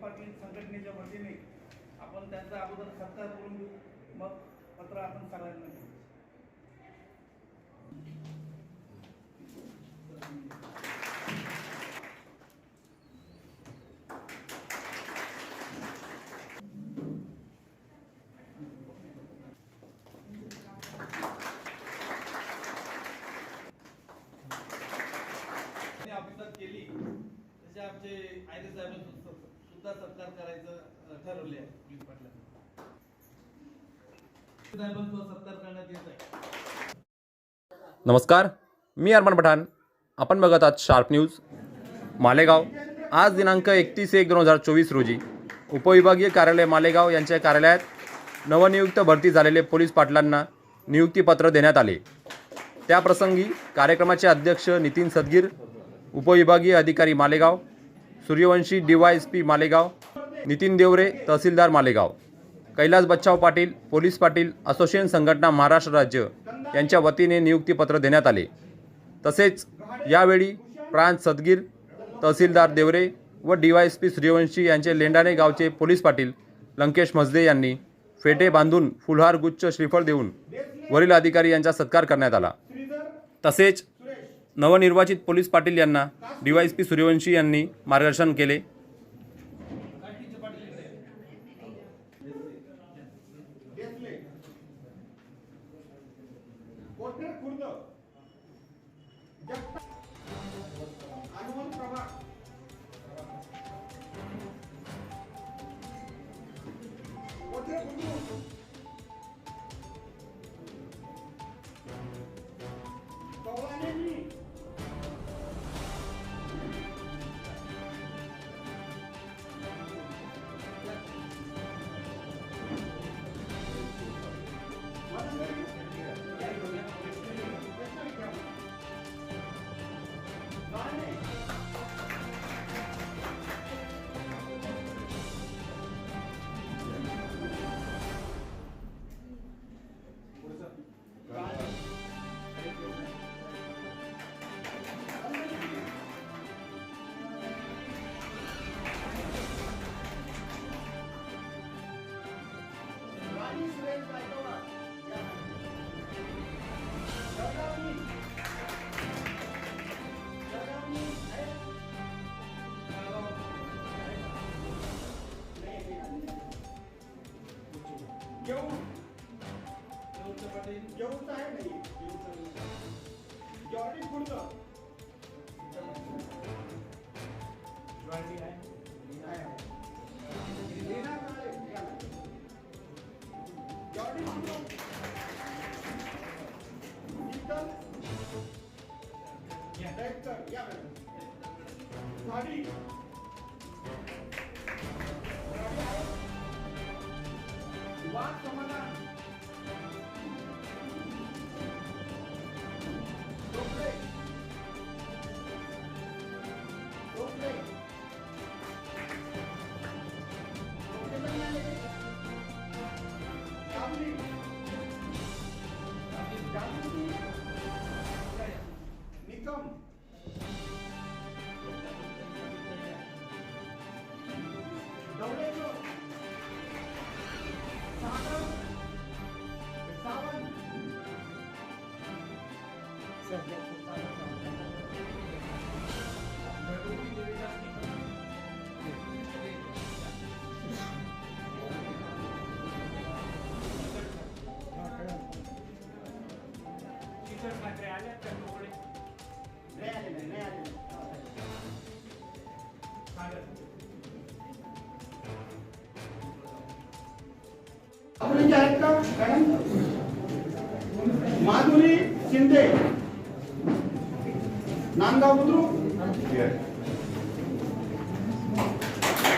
Compartment संघटनेच्या वतीने आपण त्यांचा अगोदर सत्कार करून घेऊ. मग पत्र आपण सगळ्यांना देऊ त्यांनी अभिसात केली तसे आमचे आयरे साहेब सुद्धा सत्कार करायचं ठरवले आहे पोलीस पाटलांनी. सत्कार करण्यात येत आहे. नमस्कार मी अरमान पठाण. आपण बघत आहात शार्प न्यूज. मालेगाव आज दिनांक एकतीस एक दोन हजार चोवीस रोजी उपविभागीय कार्यालय मालेगाव यांच्या कार्यालयात नवनियुक्त भरती झालेले पोलीस पाटलांना नियुक्तीपत्र देण्यात आले. त्याप्रसंगी कार्यक्रमाचे अध्यक्ष नितीन सदगीर उपविभागीय अधिकारी Malegaon Suryavanshi D Y S P Malegaon Nitin Deore तहसीलदार मालेगाव कैलास बच्चाव पाटील पोलीस पाटील असोसिएशन संघटना महाराष्ट्र राज्य यांच्या वतीने नियुक्तीपत्र देण्यात आले. तसेच यावेळी प्रांत सदगीर तहसीलदार देवरे व D Y S P Suryavanshi यांचे लेंडाणे गावचे पोलीस पाटील लंकेश मजदे यांनी फेटे बांधून फुलहार गुच्छ श्रीफळ देऊन वरील अधिकारी यांचा सत्कार करण्यात आला. तसेच नवनिर्वाचित पोलीस पाटील यांना डी पी सूर्यवंशी यांनी मार्गदर्शन केले. कोठे खुर्द? जॉर्डी खुर्द शीतल डायरेक्टर या मॅडम झाडी झाडी आहे. वाद समाधान नाही आले नाही नाही आले आपले आहेत का मॅडम माधुरी शिंदे नांदगाव बुद्रुक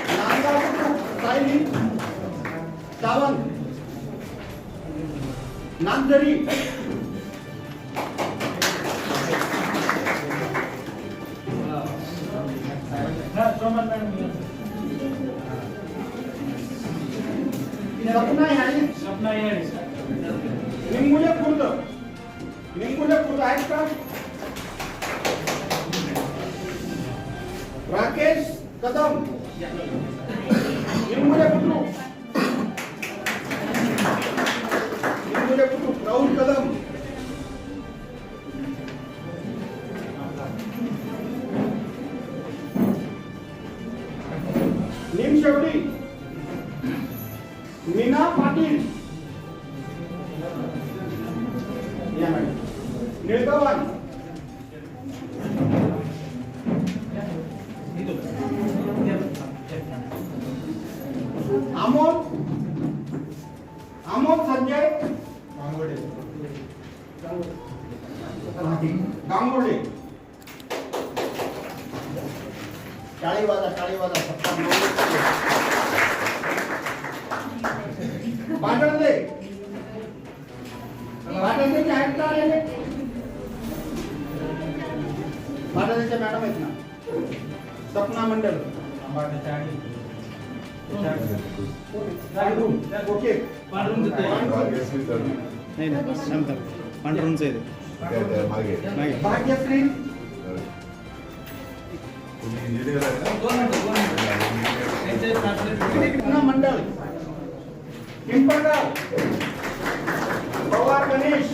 नांदगाव बुद्रुक सायली सावंत नांदरी सपना याळे निंबुले गांगोडे टाळी वाजा टाळी वाजा पाटणले पाटणले आहेत का आलेले पाटणचे मॅडम आहेत ना? सपना मंडल. ओके. नाही पांढरूनच आहे ते. मागे नाही भाग्यश्री तुम्ही इंजिनियर आहे ना? दोन मिनिटं, दोन मिनिटं. त्यांचे translate- सपना मंडल पिंपळगाव. पवार गणेश.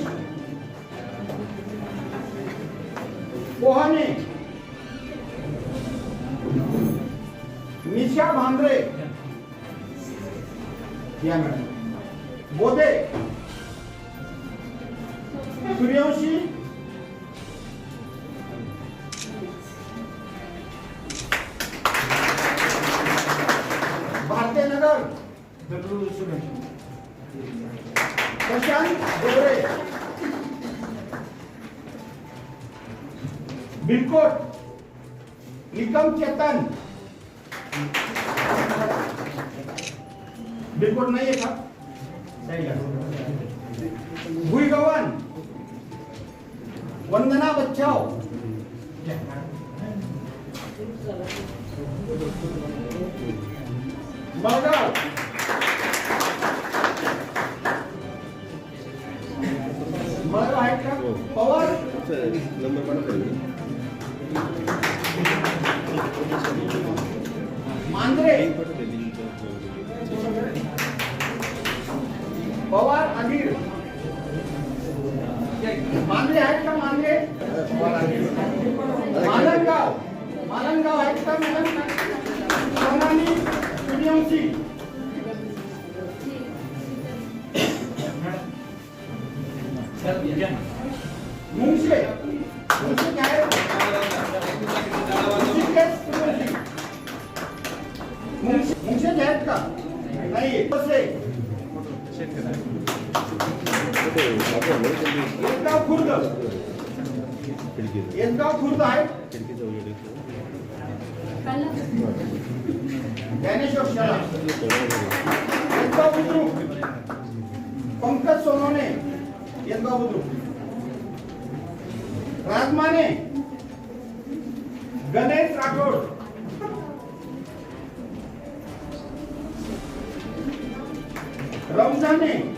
पोहाणे निशा भांबरे या मॅडम. बोधे. सूर्यवंशी भारतीयनगर प्रशांत डोबरे बिलकोट निकम चेतन बिलकोट आहे का वंदना बच्चाव मळगाव मळगाव आहेत का पवार नंबर पाठवतो मांजरे पवार अनिल मांजरे आहेत का मांजरे मालनगाव मालनगाव ऐकता का madam Sonali Suryavanshi Pankaj Sonawane Yesgaon Budruk Rajmane Ganesh Rathod Ramjane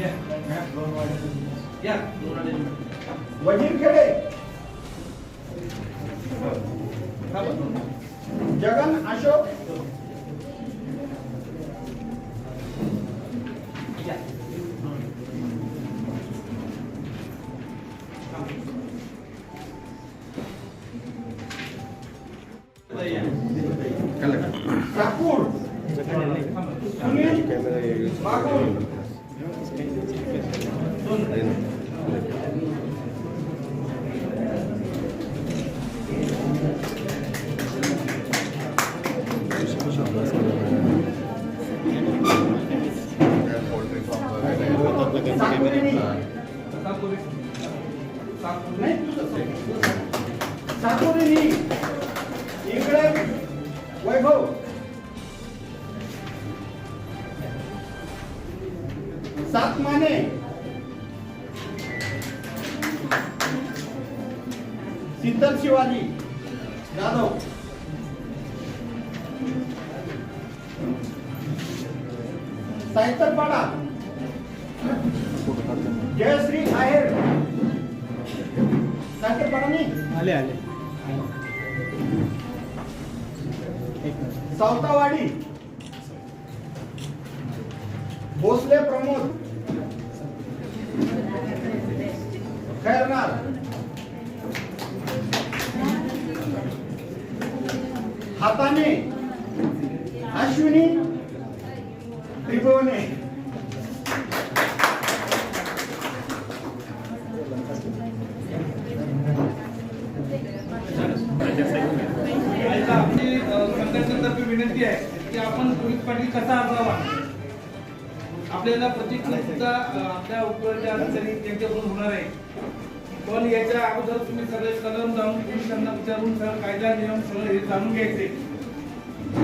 या. या. वजीरखेडे थांबा. जगन अशोक इकडे वैभव सातमाने शीतल शिवाजी. जाधव सायतरपाडा. जयश्री आहेर सायतरपाडा नाही आले. आले सावतावाडी. भोसले प्रमोद. खैरनार हाताने. अश्विनी. त्रिभुवने. आता आपली विनंती आहे की आपण पोलीस पाटील कसा असावा? आपल्याला प्रशिक्षण सुद्धा आपल्या उपयोगाच्या अधिकारी त्यांच्याकडून होणार आहे. पण याच्या अगोदर तुम्ही सगळे कलम जाऊन पोलिसांना विचारून सगळं कायदा नियम सगळं हे जाणून घ्यायचे.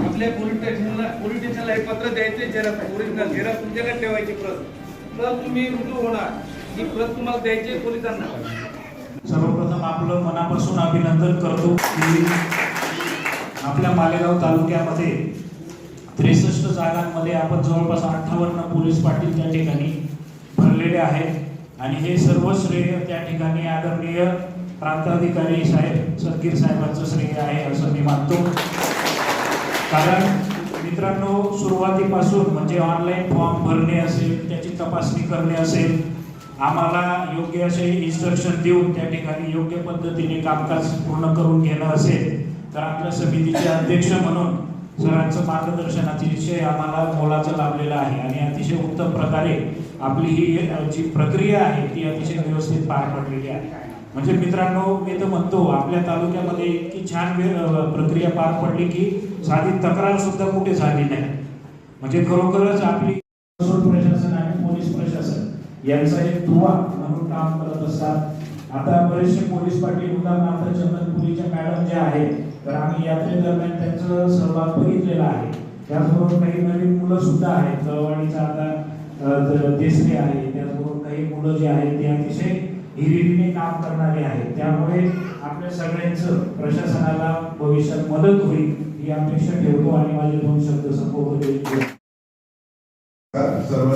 आपल्या पोलीस स्टेशनला पोलीस स्टेशनला हे पत्र द्यायचे झेरॉक्स ओरिजिनल झेरॉक्स तुमच्याकडे ठेवायची प्रत. तर तुम्ही रुजू होणार. ही प्रत तुम्हाला द्यायची आहे पोलिसांना. सर्वप्रथम आपलं मनापासून अभिनंदन करतो की आपल्या मालेगाव तालुक्यामध्ये त्रेसष्ट जागांमध्ये आपण जवळपास अठ्ठावन्न पोलीस पाटील त्या ठिकाणी भरलेले आहेत. आणि हे सर्व श्रेय त्या ठिकाणी आदरणीय प्रांताधिकारी साहेब सदगीर साहेबांचं श्रेय आहे असं मी मानतो. कारण मित्रांनो सुरुवातीपासून म्हणजे ऑनलाईन फॉर्म भरणे असेल त्याची तपासणी करणे असेल आम्हाला योग्य असे इन्स्ट्रक्शन देऊन त्या ठिकाणी योग्य पद्धतीने कामकाज पूर्ण करून घेणं असेल तर आपल्या समितीचे अध्यक्ष म्हणून सरांचं मार्गदर्शन अतिशय आम्हाला मोलाचं लाभलेलं आहे. आणि अतिशय उत्तम प्रकारे आपली ही जी प्रक्रिया आहे ती अतिशय व्यवस्थित पार पडलेली आहे. म्हणजे मित्रांनो मी तर म्हणतो आपल्या तालुक्यामध्ये इतकी छान प्रक्रिया पार पडली की साधी तक्रार सुद्धा कुठे झाली नाही. म्हणजे खरोखरच आपली प्रशासन आणि पोलीस प्रशासन यांचा एक दुवा म्हणून काम करत असतात. आता बरेचसे पोलीस पाटील उदाहरणार्थ चंदनपुरीच्या मॅडम ज्या आहेत तर आम्ही यात्रेदरम्यान त्यांचं सहभाग बघितलेला आहे. त्याचबरोबर काही नवीन मुलं सुद्धा आहेत जवळीचा आता अ, आहे त्याचबरोबर काही मुलं जे आहेत ते अतिशय हिरिरीने काम करणारे आहेत. त्यामुळे आपल्या सगळ्यांचं प्रशासनाला भविष्यात मदत होईल ही अपेक्षा ठेवतो आणि माझे दोन शब्द संपवतो. सर्व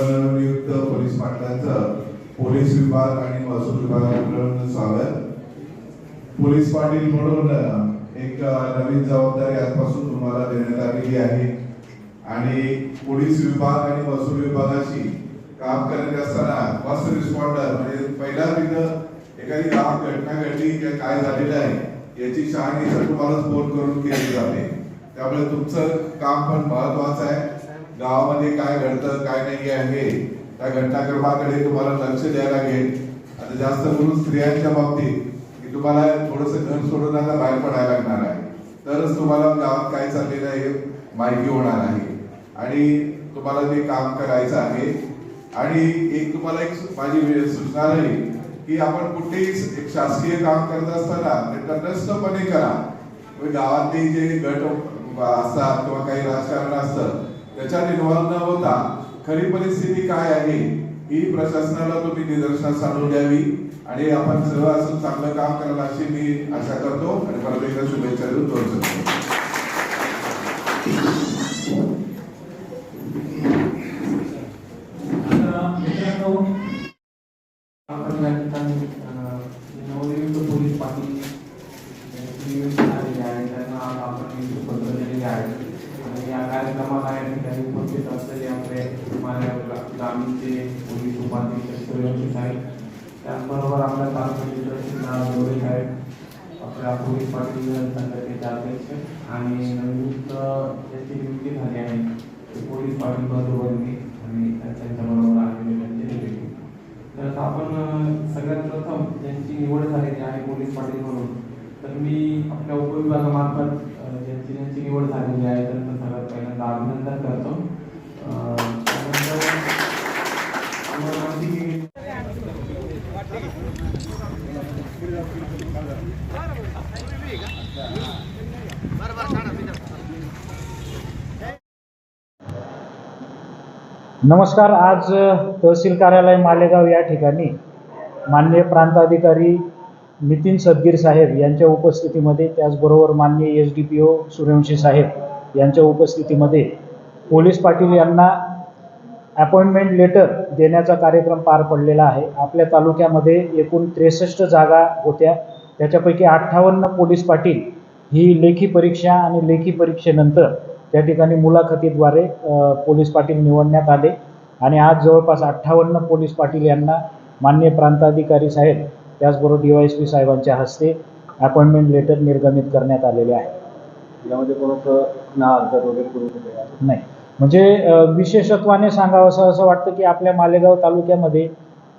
पोलीस पाटलांचं पोलीस विभाग आणि महसूल विभागाकडून स्वागत. पोलीस पाटील म्हणून एक नवीन जबाबदारी आजपासून तुम्हाला देण्यात आलेली आहे. आणि पोलीस विभाग आणि महसूल विभागाशी काम करत असताना फर्स्ट रिस्पॉन्डर म्हणजे पहिला तिथं एखादी काम घटना घडली किंवा काय झालेलं आहे याची शहाणी सर तुम्हाला फोन करून केली जाते. त्यामुळे तुमचं काम पण महत्वाचं आहे. गावामध्ये काय घडतं काय नाही आहे त्या घटनाक्रमाकडे तुम्हाला लक्ष द्यायला लागेल. आता जास्त करून स्त्रियांच्या बाबतीत की तुम्हाला थोडस घर सोडून आता बाहेर पडायला लागणार आहे. तरच तुम्हाला गावात काय चाललेलं आहे माहिती होणार आहे. आणि तुम्हाला ते काम करायचं आहे आणि एक तुम्हाला एक माझी वेळ सूचना राहील की आपण कुठेही एक शासकीय काम करत असताना ते तटस्थपणे करा. म्हणजे गावातले जे गट असतात किंवा काही राजकारण असतं त्याच्यात इन्व्हॉल्व्ह न होता खरी परिस्थिती काय आहे ही प्रशासनाला तुम्ही निदर्शनास आणून द्यावी. आणि आपण सर्व असं चांगलं काम करायला अशी मी आशा करतो. आणि परत एकदा शुभेच्छा देऊन दोन शकतो आता मित्रांनो आपण या ठिकाणी अ, नवनियुक्त पोलीस पाटील नियुक्त झालेले आहे त्यांना आज आपण नियुक्त पत्र दिलेले आहे आणि या कार्यक्रमाला या ठिकाणी उपस्थित असलेले आपले माझ्या ग्रामीणचे पोलीस उपाधीक्षक सूर्यवंशी साहेब त्याचबरोबर आपल्या तालुक्याचे तहसीलदार गोरे रोहित पाटील संघटनेच्या अध्यक्ष आणि नवनियुक्त त्याची नियुक्ती झाली आहे ते पोलीस पाटील बंधुवर्गी आणि त्यांच्याबरोबर आलेले त्यांचे निवेदन तर आपण सगळ्यात प्रथम ज्यांची निवड झालेली आहे पोलीस पाटील म्हणून. तर मी आपल्या उपविभागामार्फत ज्यांची ज्यांची निवड झालेली आहे त्यांचं सगळ्यात पहिल्यांदा अभिनंदन करतो अ, त्यानंतर तुम्हाला माहिती की नमस्कार आज तहसील कार्यालय मालेगाव या ठिकाणी माननीय प्रांताधिकारी नितीन सदगीर साहेब यांच्या उपस्थितीमध्ये त्याचबरोबर माननीय S D P O Suryavanshi साहेब यांच्या उपस्थितीमध्ये पोलीस पाटील यांना अपॉइंटमेंट लेटर देण्याचा कार्यक्रम पार पडलेला आहे. आपल्या तालुक्यामध्ये एकूण त्रेसष्ट जागा होत्या. त्याच्यापैकी अठ्ठावन्न पोलीस पाटील ही लेखी परीक्षा आणि लेखी परीक्षेनंतर त्या ठिकाणी मुलाखतीद्वारे पोलीस पाटील निवडण्यात आले आणि आज जवळपास अठ्ठावन्न पोलीस पाटील यांना माननीय प्रांताधिकारी साहेब त्याचबरोबर डी वाय एस पी साहेबांच्या हस्ते अपॉइंटमेंट लेटर निर्गमित करण्यात आलेले आहे. यामध्ये नाही. म्हणजे विशेषत्वाने सांगावं असं असं वाटतं की आपल्या मालेगाव तालुक्यामध्ये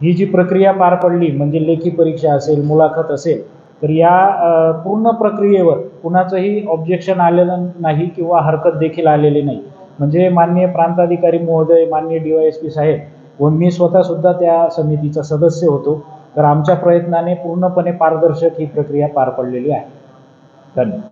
ही जी प्रक्रिया पार पडली म्हणजे लेखी परीक्षा असेल मुलाखत असेल तर या पूर्ण प्रक्रियेवर कुणाचंही ऑब्जेक्शन आलेलं नाही किंवा हरकत देखील आलेली नाही. म्हणजे माननीय प्रांताधिकारी महोदय माननीय डी वाय एस पी साहेब व मी स्वतःसुद्धा त्या समितीचा सदस्य होतो. तर आमच्या प्रयत्नाने पूर्णपणे पारदर्शक ही प्रक्रिया पार पडलेली आहे. धन्यवाद.